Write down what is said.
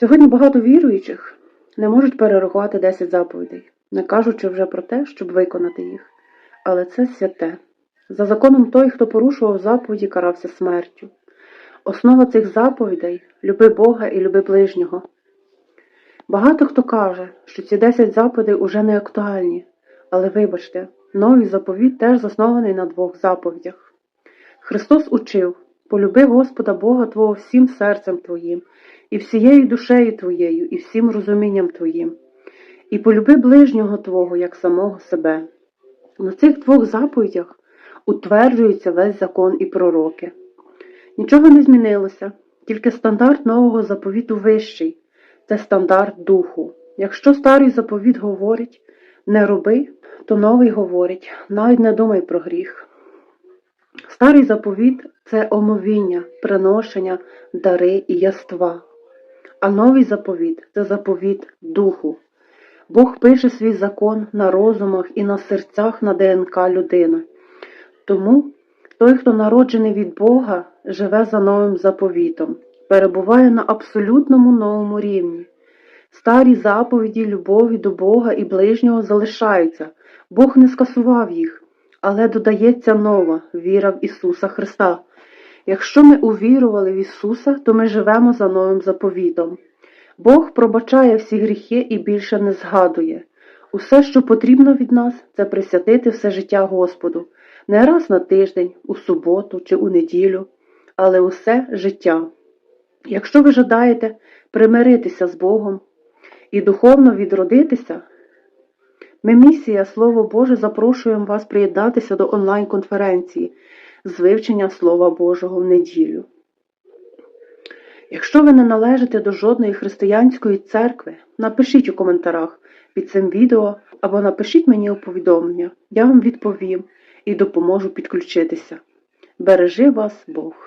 Сьогодні багато віруючих не можуть перерахувати 10 заповідей, не кажучи вже про те, щоб виконати їх. Але це святе. За законом той, хто порушував заповіді, карався смертю. Основа цих заповідей люби Бога і люби ближнього. Багато хто каже, що ці 10 заповідей уже не актуальні, але вибачте, новий заповіт теж заснований на двох заповідях. Христос учив полюби Господа Бога Твого всім серцем Твоїм, і всією душею Твоєю, і всім розумінням Твоїм, і полюби ближнього Твого як самого себе. На цих двох заповідях утверджується весь закон і пророки. Нічого не змінилося, тільки стандарт нового заповіту вищий це стандарт духу. Якщо старий заповіт говорить не роби, то новий говорить навіть не думай про гріх. Старий заповіт це омовіння, приношення, дари і яства. А новий заповіт це заповіт духу. Бог пише свій закон на розумах і на серцях на ДНК людини. Тому той, хто народжений від Бога, живе за новим заповітом, перебуває на абсолютному новому рівні. Старі заповіді любові до Бога і ближнього залишаються. Бог не скасував їх, але додається нова віра в Ісуса Христа. Якщо ми увірували в Ісуса, то ми живемо за новим заповітом. Бог пробачає всі гріхи і більше не згадує. Усе, що потрібно від нас, це присвятити все життя Господу, не раз на тиждень, у суботу чи у неділю, але усе життя. Якщо ви жадаєте примиритися з Богом і духовно відродитися, ми місія Слово Боже запрошуємо вас приєднатися до онлайн-конференції з вивчення Слова Божого в неділю. Якщо ви не належите до жодної християнської церкви, напишіть у коментарях під цим відео або напишіть мені у повідомлення. Я вам відповім і допоможу підключитися. Бережи вас Бог!